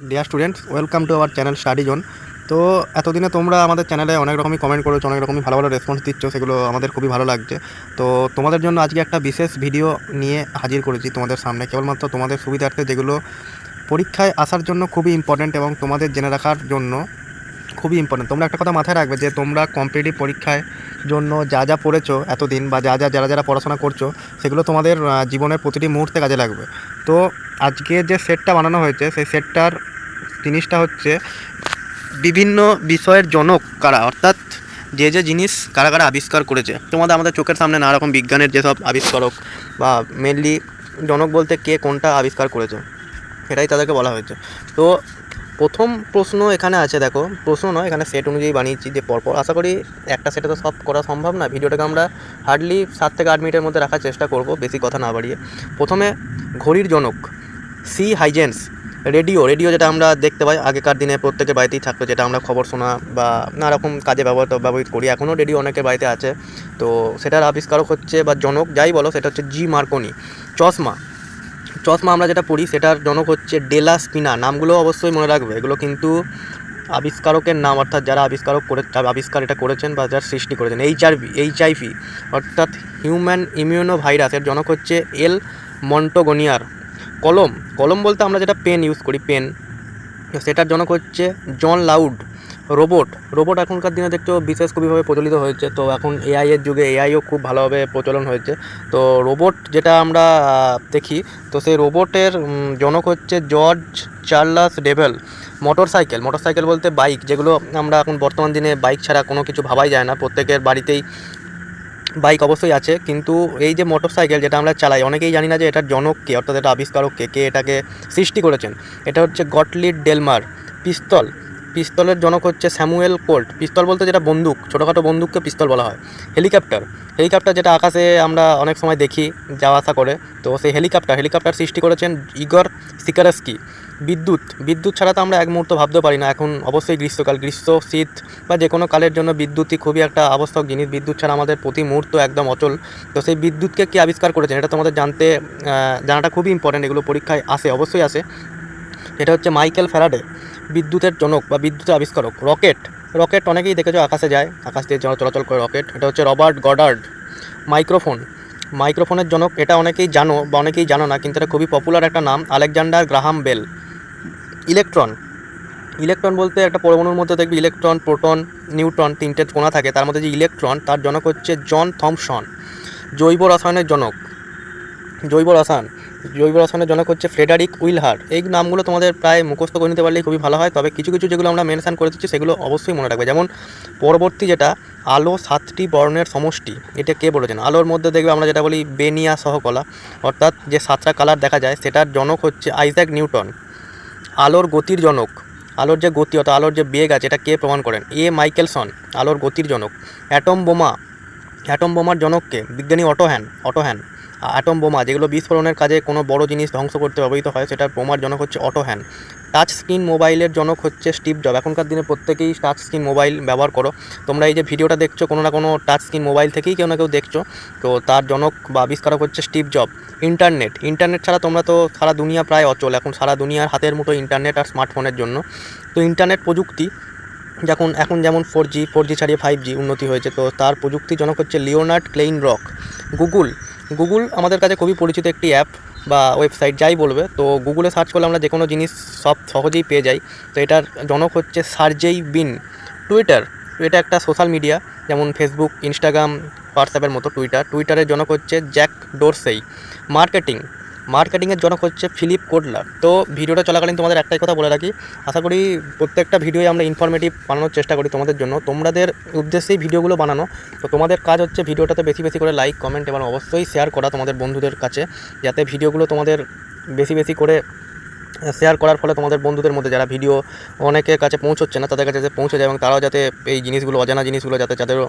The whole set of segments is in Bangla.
Dear students welcome to our channel study zone তো এতদিনে তোমরা আমাদের চ্যানেলে অনেক রকমই কমেন্ট করেছ, অনেক রকমই ভালো ভালো রেসপন্স দিচ্ছ, সেগুলো আমাদের খুবই ভালো লাগছে। তো তোমাদের জন্য আজকে একটা বিশেষ ভিডিও নিয়ে হাজির করেছি তোমাদের সামনে। কেবলমাত্র তোমাদের সুবিধার্থে যেগুলো পরীক্ষায় আসার জন্য খুবই ইম্পর্ট্যান্ট এবং তোমাদের জেনে রাখার জন্য খুবই ইম্পর্ট্যান্ট তোমরা একটা কথা মাথায় রাখবে যে, তোমরা কম্পিটিটিভ পরীক্ষায় জন্য যা যা পড়েছো এতদিন বা যা যা, যারা যারা পড়াশোনা করছ, সেগুলো তোমাদের জীবনের প্রতিটি মুহূর্তে কাজে লাগবে। তো আজকে যে সেটটা বানানো হয়েছে, সেই সেটটার জিনিসটা হচ্ছে বিভিন্ন বিষয়ের জনক কারা, অর্থাৎ যে যে জিনিস কারা কারা আবিষ্কার করেছে। তোমাদের আমাদের চোখের সামনে নানা রকম বিজ্ঞানের যেসব আবিষ্কারক বা মেনলি জনক বলতে কে কোনটা আবিষ্কার করেছে এটাই তাদেরকে বলা হয়েছে। তো প্রথম প্রশ্ন এখানে আছে, দেখো। প্রশ্ন নয়, এখানে সেট অনুযায়ী বানিয়েছি যে পরপর। আশা করি একটা সেটে তো সব করা সম্ভব না। ভিডিওটাকে আমরা হার্ডলি সাত থেকে আট মিনিটের মধ্যে রাখার চেষ্টা করব, বেশি কথা না বাড়িয়ে। প্রথমে ঘড়ির জনক সি হাইজেন্স রেডিও রেডিও যেটা আমরা দেখতে পাই আগেকার দিনে প্রত্যেকের বাড়িতেই থাকতো, যেটা আমরা খবর শোনা বা নানা রকম কাজে ব্যবহৃত ব্যবহৃত করি। এখনও রেডিও অনেকের বাড়িতে আছে। তো সেটার আবিষ্কারক হচ্ছে বা জনক, যাই বলো, সেটা হচ্ছে জি মার্কনি চশমা চশমা আমরা যেটা পড়ি সেটার জনক হচ্ছে ডেলা স্পিনা নামগুলো অবশ্যই মনে রাখবে। এগুলো কিন্তু আবিষ্কারকের নাম, অর্থাৎ যারা আবিষ্কারক করে আবিষ্কার এটা করেছেন বা যারা সৃষ্টি করেছেন এইচ আরভি এইচ আইভি অর্থাৎ হিউম্যান ইমিউনো ভাইরাসের জনক হচ্ছে এল মন্টোগোনিয়ার। কলম কলম বলতে আমরা যেটা পেন ইউজ করি, পেন। সেটার জনক হচ্ছে জন লাউড। রোবট রোবট এখনকার দিনে দেখছ বিশেষ খুবইভাবে প্রচলিত হয়েছে। তো এখন এআই এর যুগে এআইও খুব ভালোভাবে প্রচলন হয়েছে। তো রোবট যেটা আমরা দেখি, তো সেই রোবটের জনক হচ্ছে George Charles Devol motorcycle motorcycle বলতে বাইক যেগুলো আমরা এখন বর্তমান দিনে বাইক ছাড়া কোনো কিছু ভাবাই যায় না। প্রত্যেকের বাড়িতেই বাইক অবশ্যই আছে, কিন্তু এই যে মোটর সাইকেল যেটা আমরা চালাই, অনেকেই জানি না যে এটার জনক কে, অর্থাৎ এটা আবিষ্কারক কে কে এটাকে সৃষ্টি করেছেন। এটা হচ্ছে গটলিড ডেলমার পিস্তল পিস্তলের জনক হচ্ছে স্যামুয়েল কোল্ট। পিস্তল বলতে যেটা বন্দুক, ছোটোখাটো বন্দুককে পিস্তল বলা হয়। হেলিকপ্টার। হেলিকপ্টার যেটা আকাশে আমরা অনেক সময় দেখি, যাওয়া আসা করে। তো সেই হেলিকপ্টার হেলিকপ্টার সৃষ্টি করেছেন ইগর সিকারস্কি। বিদ্যুৎ বিদ্যুৎ ছাড়া তো আমরা এক মুহূর্ত ভাবতে পারি না। এখন অবশ্যই গ্রীষ্মকাল গ্রীষ্ম শীত বা যে কোনো কালের জন্য বিদ্যুৎই খুবই একটা আবশ্যক জিনিস। বিদ্যুৎ ছাড়া আমাদের প্রতি মুহূর্ত একদম অচল। তো সেই বিদ্যুৎকে কি আবিষ্কার করেছেন এটা তোমাদের জানতে জানাটা খুবই ইম্পর্ট্যান্ট এগুলো পরীক্ষায় আসে, অবশ্যই আসে। এটা হচ্ছে মাইকেল ফ্যারাডে। বিদ্যুতের জনক বা বিদ্যুতের আবিষ্কারক, রকেট। রকেট অনেকেই দেখেছ, আকাশে যায়, আকাশ দিয়ে চলাচল করে রকেট। এটা হচ্ছে রবার্ট গডার্ড। মাইক্রোফোন। মাইক্রোফোনের জনক, এটা অনেকেই জানো বা অনেকেই জানো না, কিন্তু এটা খুবই পপুলার একটা নাম, Alexander Graham Bell. Electron. Electron বলতে একটা পরমাণুর মধ্যে দেখবি ইলেকট্রন, প্রোটন, নিউট্রন তিনটে কোনা থাকে। তার মধ্যে যে ইলেকট্রন, তার জনক হচ্ছে জন থমসন, জৈব রসায়নের জনক। জৈব রসায়ন। জৈব রসায়নের জনক হচ্ছে ফ্রেডারিক উইলহার। এই নামগুলো তোমাদের প্রায় মুখস্থ করে নিতে পারলেই খুবই ভালো হয়, তবে কিছু কিছু যেগুলো আমরা মেনশান করে দিচ্ছি সেগুলো অবশ্যই মনে রাখবে। যেমন পরবর্তী যেটা, আলো সাতটি বর্ণের সমষ্টি। এটা কে বলেছেন? আলোর মধ্যে দেখবে আমরা যেটা বলি বেনিয়া সহকলা। অর্থাৎ যে সাতটা কালার দেখা যায়, সেটার জনক হচ্ছে আইজ্যাক নিউটন। আলোর গতির জনক। আলোর যে গতি অর্থাৎ আলোর যে বেগ আছে, এটা কে প্রমাণ করেন? এ মাইকেলসন, আলোর গতির জনক। অ্যাটম বোমা। অ্যাটম বোমার জনককে বিজ্ঞানী অটোহ্যান অটোহ্যান। অ্যাটম বোমা, যেগুলো বিস্ফোরণের কাজে কোনো বড় জিনিস ধ্বংস করতে ব্যবহৃত হয় সেটার বোমার জনক হচ্ছে অটোহ্যান টাচ স্ক্রিন মোবাইলের জনক হচ্ছে স্টিভ জব এখনকার দিনে প্রত্যেকেই টাচ স্ক্রিন মোবাইল ব্যবহার করো। তোমরা এই যে ভিডিওটা দেখছ, কোনো না কোনো টাচ স্ক্রিন মোবাইল থেকেই কেউ না কেউ দেখছ। তো তার জনক বা আবিষ্কারক হচ্ছে স্টিভ জব ইন্টারনেট ইন্টারনেট ছাড়া তোমরা তো সারা দুনিয়া প্রায় অচল। এখন সারা দুনিয়ার হাতের মুঠো ইন্টারনেট আর স্মার্টফোনের জন্য। তো ইন্টারনেট প্রযুক্তি যখন এখন যেমন ফোর জি ফোর জি ছাড়িয়ে ফাইভ জি উন্নতি হয়েছে, তো তার প্রযুক্তিজনক হচ্ছে Leonard Kleinrock Google Google আমাদের কাছে খুবই পরিচিত একটি অ্যাপ বা ওয়েবসাইট যাই বলবে। তো গুগলে সার্চ করলে আমরা যে কোনো জিনিস সব সহজেই পেয়ে যাই। তো এটার জনক হচ্ছে সার্জেই বিন টুইটার এটা একটা সোশ্যাল মিডিয়া যেমন ফেসবুক ইনস্টাগ্রাম হোয়াটসঅ্যাপের মতো টুইটার টুইটারের জনক হচ্ছে জ্যাক ডোরসেই মার্কেটিং মার্কেটিংয়ের জনক হচ্ছে ফিলিপ কোডলার তো ভিডিওটা চলাকালীন তোমাদের একটাই কথা বলে রাখি। আশা করি প্রত্যেকটা ভিডিওই আমরা ইনফরমেটিভ বানানোর চেষ্টা করি তোমাদের জন্য। তোমাদের উদ্দেশ্যেই ভিডিওগুলো বানানো। তো তোমাদের কাজ হচ্ছে ভিডিওটাতে বেশি বেশি করে লাইক কমেন্ট এবং অবশ্যই শেয়ার করা তোমাদের বন্ধুদের কাছে। যাতে ভিডিওগুলো তোমাদের বেশি বেশি করে শেয়ার করার ফলে তোমাদের বন্ধুদের মধ্যে যারা ভিডিও অনেকের কাছে পৌঁছচ্ছে না, তাদের কাছে যাতে পৌঁছে যায় এবং তারাও যাতে এই জিনিসগুলো, অজানা জিনিসগুলো যাতে যাদেরও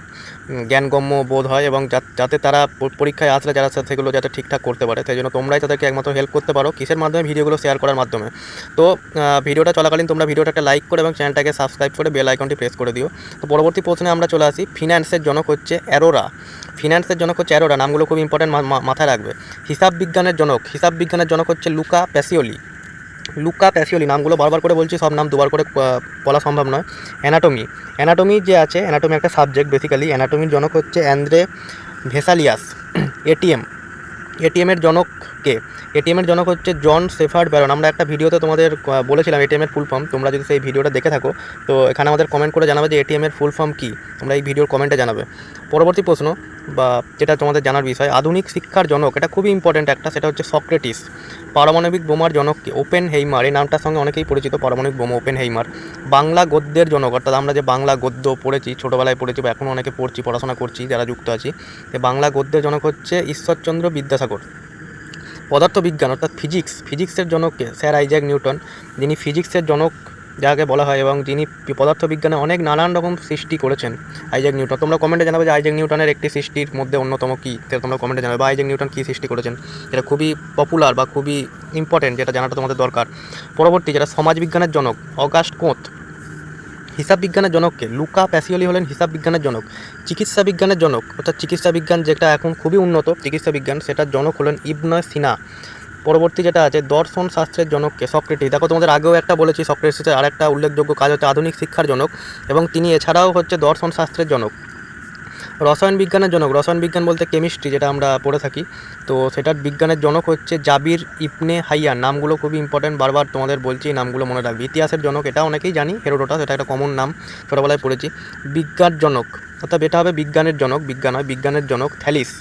জ্ঞানগম্য বোধ হয় এবং যাতে তারা পরীক্ষায় আসলে যারা সেগুলো যাতে ঠিকঠাক করতে পারে। সেই জন্য তোমরাই তাদেরকে একমাত্র হেল্প করতে পারো কিসের মাধ্যমে ভিডিওগুলো শেয়ার করার মাধ্যমে। তো ভিডিওটা চলাকালীন তোমরা ভিডিওটা একটা লাইক করে এবং চ্যানেলটাকে সাবস্ক্রাইব করে বেল আইকনটি প্রেস করে দিও। তো পরবর্তী প্রশ্নে আমরা চলে আসি ফিনান্সের জনক হচ্ছে অ্যারোরা। ফিনান্সের জনক হচ্ছে অ্যারোরা, নামগুলো খুব ইম্পর্টেন্ট মাথায় রাখবে। হিসাব বিজ্ঞানের জনক, হিসাব বিজ্ঞানের জনক হচ্ছে লুকা প্যাসিওলি। লুকা প্যাসিওলি নামগুলো বারবার করে বলছি, সব নাম দুবার করে বলা সম্ভব নয়। অ্যানাটমি অ্যানাটমি যে আছে অ্যানাটমি একটা সাবজেক্ট বেসিক্যালি অ্যানাটমির জনক হচ্ছে অ্যান্দ্রে ভেসালিয়াস এটিএম এটিএমের জনক কে? এটিএমের জনক হচ্ছে জন সেফার্ড ব্যারন। আমরা একটা ভিডিওতে তোমাদের বলেছিলাম এটিএমের ফুল ফর্ম তোমরা যদি সেই ভিডিওটা দেখে থাকো, তো এখানে আমাদের কমেন্ট করে জানাবে যে এটিএমের ফুল ফর্ম কী। তোমরা এই ভিডিওর কমেন্টে জানাবে। পরবর্তী প্রশ্ন বা যেটা তোমাদের জানার বিষয়, আধুনিক শিক্ষার জনক, এটা খুবই ইম্পর্ট্যান্ট একটা, সেটা হচ্ছে সক্রেটিস। পারমাণবিক বোমার জনককে ওপেন হেইমার এই নামটার সঙ্গে অনেকেই পরিচিত, পারমাণবিক বোমা ওপেন হেইমার বাংলা গদ্যের জনক, অর্থাৎ আমরা যে বাংলা গদ্য পড়েছি, ছোটোবেলায় পড়েছি বা এখনও অনেকে পড়ছি, পড়াশোনা করছি, যারা যুক্ত আছি বাংলা গদ্যের জনক হচ্ছে ঈশ্বরচন্দ্র বিদ্যাসাগর। পদার্থবিজ্ঞান, অর্থাৎ ফিজিক্স ফিজিক্সের জনককে স্যার আইজ্যাক নিউটন, যিনি ফিজিক্সের জনক যাকে বলা হয় এবং যিনি পদার্থবিজ্ঞানে অনেক নানান রকম সৃষ্টি করেছেন। আইজ্যাক নিউটন তোমরা কমেন্টে জানাবে যে আইজ্যাক নিউটনের একটি সৃষ্টির মধ্যে অন্যতম কী? সেটা তোমরা কমেন্টে জানাবে। বা আইজ্যাক নিউটন কী সৃষ্টি করেছেন? এটা খুবই পপুলার বা খুবই ইম্পর্টেন্ট যেটা জানাটা তোমাদের দরকার। পরবর্তী যেটা সমাজবিজ্ঞানের জনক, অগাস্ট কোঁত। হিসাব বিজ্ঞানের জনককে লুকা প্যাসিওলি হলেন হিসাব বিজ্ঞানের জনক। চিকিৎসা বিজ্ঞানের জনক, অর্থাৎ চিকিৎসা বিজ্ঞান যেটা এখন খুবই উন্নত চিকিৎসা বিজ্ঞান সেটার জনক হলেন ইবনয় সিনা। পরবর্তী যেটা আছে, দর্শন শাস্ত্রের জনককে সক্রেটিস দেখো, তোমাদের আগেও একটা বলেছি সক্রেটিসের আরেকটা উল্লেখযোগ্য কাজ হচ্ছে আধুনিক শিক্ষার জনক এবং তিনি এছাড়াও হচ্ছে দর্শন শাস্ত্রের জনক। রসায়ন বিজ্ঞানের জনক। রসায়ন বিজ্ঞান বলতে কেমিস্ট্রি যেটা আমরা পড়ে থাকি। তো সেটার বিজ্ঞানের জনক হচ্ছে জাবির ইবনে হাইয়ান। নামগুলো খুবই ইম্পর্টেন্ট বারবার তোমাদের বলছি নামগুলো মনে রাখবে। ইতিহাসের জনক, এটা অনেকেই জানি হেরোডোটাস এটা একটা কমন নাম, ছোটোবেলায় পড়েছি। বিজ্ঞান জনক, অর্থাৎ এটা হবে বিজ্ঞানের জনক, বিজ্ঞান হয় বিজ্ঞানের জনক, থ্যালিস।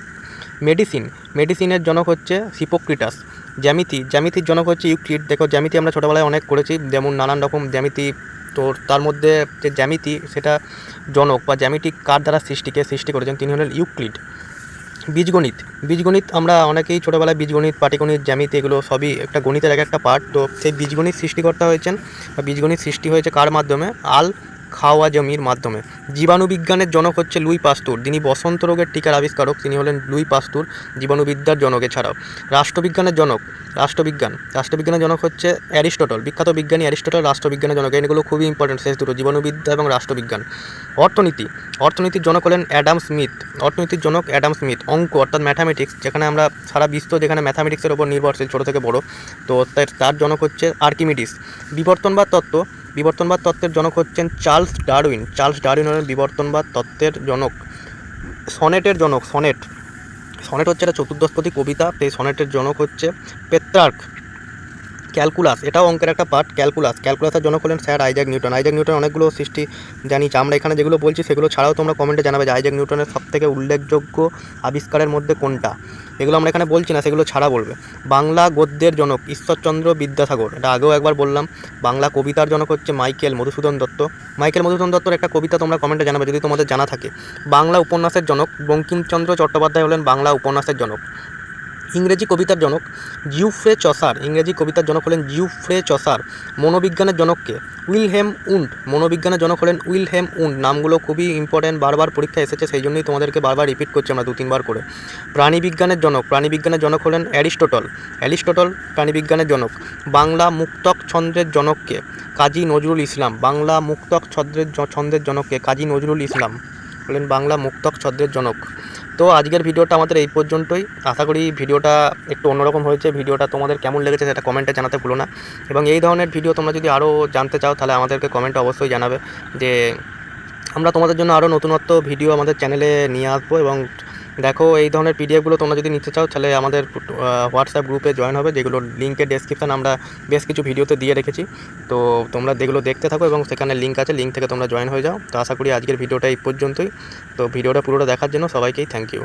মেডিসিন মেডিসিনের জনক হচ্ছে হিপোক্রিটাস জ্যামিতি, জ্যামিতির জনক হচ্ছে ইউক্লিড দেখো, জ্যামিতি আমরা ছোটোবেলায় অনেক করেছি, যেমন নানান রকম জ্যামিতি। তো তার মধ্যে যে জ্যামিতি, সেটা জনক বা জ্যামিতিক কার দ্বারা সৃষ্টিকে সৃষ্টি করেছেন? তিনি হলেন ইউক্লিড বীজগণিত বীজগণিত আমরা অনেকেই ছোটোবেলায় বীজগণিত, পাটিগণিত, জ্যামিতি এগুলো সবই একটা গণিতের এক একটা পার্ট তো সেই বীজগণিত সৃষ্টিকর্তা হয়েছেন বা বীজগণিত সৃষ্টি হয়েছে কার মাধ্যমে? আল খাওয়া জমির মাধ্যমে। জীবাণুবিজ্ঞানের জনক হচ্ছে লুই পাস্তুর। যিনি বসন্ত রোগের টিকার আবিষ্কারক, তিনি হলেন লুই পাস্তুর, জীবাণুবিদ্যার জনক এছাড়াও। রাষ্ট্রবিজ্ঞানের জনক, রাষ্ট্রবিজ্ঞান। রাষ্ট্রবিজ্ঞানের জনক হচ্ছে অ্যারিস্টটল, বিখ্যাত বিজ্ঞানী অ্যারিস্টটল, রাষ্ট্রবিজ্ঞানের জনক। এগুলো খুবই ইম্পর্টেন্ট শেষ দুটো, জীবাণুবিদ্যা এবং রাষ্ট্রবিজ্ঞান। অর্থনীতি, অর্থনীতির জনক হলেন অ্যাডাম স্মিথ। অর্থনীতির জনক অ্যাডাম স্মিথ, অঙ্ক, অর্থাৎ ম্যাথামেটিক্স যেখানে আমরা সারা বিশ্ব যেখানে ম্যাথামেটিক্সের ওপর নির্ভরশীল, ছোটো থেকে বড়। তো তার জনক হচ্ছে আর্কিমিডিস। বিবর্তনবাদ তত্ত্ব বিবর্তনবাদ তত্ত্বের জনক হচ্ছেন চার্লস ডারউইন। চার্লস ডারউইন হলেন বিবর্তনবাদ তত্ত্বের জনক। সনেটের জনক, সনেট। সনেট হচ্ছে একটা চতুর্দশপতি কবিতা। সেই সনেটের জনক হচ্ছে পেত্রার্ক। ক্যালকুলাস, এটাও অঙ্কের একটা পার্ট, ক্যালকুলাস। ক্যালকুলাসের জনক হলেন sir Isaac Newton. Isaac Newton অনেকগুলো সৃষ্টি জানি আমরা এখানে যেগুলো বলছি সেগুলো ছাড়াও তোমরা কমেন্টে জানাবে যে আইজাক নিউটনের সবথেকে উল্লেখযোগ্য আবিষ্কারের মধ্যে কোনটা। এগুলো আমরা এখানে বলছি না, সেগুলো ছাড়া বলবে। বাংলা গদ্যের জনক ঈশ্বরচন্দ্র বিদ্যাসাগর। এটা আগেও একবার বললাম, বাংলা কবিতার জনক হচ্ছে মাইকেল মধুসূদন দত্ত। মাইকেল মধুসূদন দত্তর একটা কবিতা তোমরা কমেন্টে জানাবে যদি তোমাদের জানা থাকে। বাংলা উপন্যাসের জনক বঙ্কিমচন্দ্র চট্টোপাধ্যায় হলেন বাংলা উপন্যাসের জনক। ইংরেজি কবিতার জনক জিউফ্রে চসার। ইংরেজি কবিতার জনক হলেন জিউফ্রে চসার। মনোবিজ্ঞানের জনককে উইলহেম উন্ড। মনোবিজ্ঞানের জনক হলেন উইলহেম উন্ড। নামগুলো খুবই ইম্পর্ট্যান্ট বারবার পরীক্ষা এসেছে, সেই জন্যই তোমাদেরকে বারবার রিপিট করছি আমরা দু তিনবার করে। প্রাণীবিজ্ঞানের জনক প্রাণীবিজ্ঞানের জনক হলেন অ্যারিস্টোটল। অ্যারিস্টোটল প্রাণীবিজ্ঞানের জনক। বাংলা মুক্তক ছন্দের জনককে কাজী নজরুল ইসলাম। বাংলা মুক্তক ছন্দের ছন্দের জনককে কাজী নজরুল ইসলাম। হলেন বাংলা মুক্তক ছন্দের জনক। তো আজকের ভিডিওটা আমাদের এই পর্যন্তই। আশা করি ভিডিওটা একটু অন্যরকম হয়েছে। ভিডিওটা তোমাদের কেমন লেগেছে সেটা কমেন্টে জানাতে ভুলো না। এবং এই ধরনের ভিডিও তোমরা যদি আরও জানতে চাও, তাহলে আমাদেরকে কমেন্টে অবশ্যই জানাবে যে আমরা তোমাদের জন্য আরও নতুনত্ব ভিডিও আমাদের চ্যানেলে নিয়ে আসব এবং দেখো, এই ধরনের পিডিএফগুলো তোমরা যদি নিতে চাও, তাহলে আমাদের হোয়াটসঅ্যাপ গ্রুপে জয়েন হবে যেগুলো লিঙ্কের ডেসক্রিপশান আমরা বেশ কিছু ভিডিওতে দিয়ে রেখেছি। তো তোমরা যেগুলো দেখতে থাকো এবং সেখানে লিঙ্ক আছে লিঙ্ক থেকে তোমরা জয়েন হয়ে যাও। তো আশা করি আজকের ভিডিওটা এই পর্যন্তই। তো ভিডিওটা পুরোটা দেখার জন্য সবাইকেই থ্যাংক ইউ